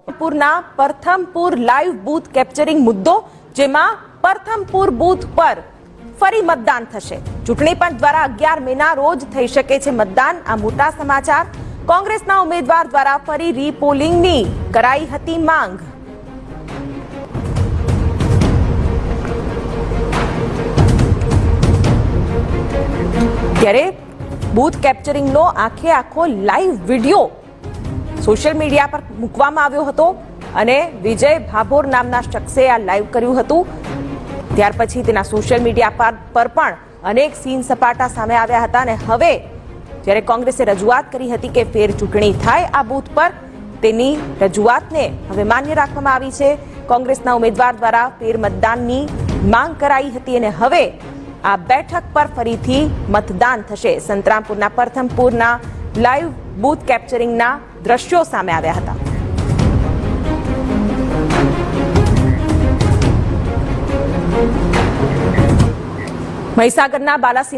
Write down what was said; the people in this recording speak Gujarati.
પૂરના પ્રથમપુર લાઈવ બૂથ કેપ્ચરિંગ મુદ્દો, જેમાં પ્રથમપુર બૂથ પર ફરી મતદાન થશે. ચૂંટણી પંચ દ્વારા અગિયાર મેના રોજ થઈ શકે છે મતદાન. આ મોટા સમાચાર. કોંગ્રેસના ઉમેદવાર દ્વારા ફરી રીપોલિંગની કરાઈ હતી માંગ. ત્યારે બૂથ કેપ્ચરિંગનો આખે આખો લાઈવ વિડિયો સોશિયલ મીડિયા પર મૂકવામાં આવ્યો હતો અને વિજય ભાભોર નામના શખ્સે આ લાઈવ કર્યું હતું. ત્યાર પછી તેના સોશિયલ મીડિયા પર પણ અનેક સીન સપાટા સામે આવ્યા હતા અને હવે જ્યારે કોંગ્રેસે રજૂઆત કરી હતી કે ફેર ચૂંટણી થાય આ બૂથ પર, તેની રજૂઆતને હવે માન્ય રાખવામાં આવી છે. કોંગ્રેસના ઉમેદવાર દ્વારા ફેર મતદાનની માંગ કરાઈ હતી અને હવે આ બેઠક પર ફરીથી મતદાન થશે. સંતરામપુરના, પ્રથમપુરના લાઈવ બૂથ કેપ્ચરિંગના દ્રશ્યો સામે આવ્યા હતા. મહીસાગરના બાલાસિનોર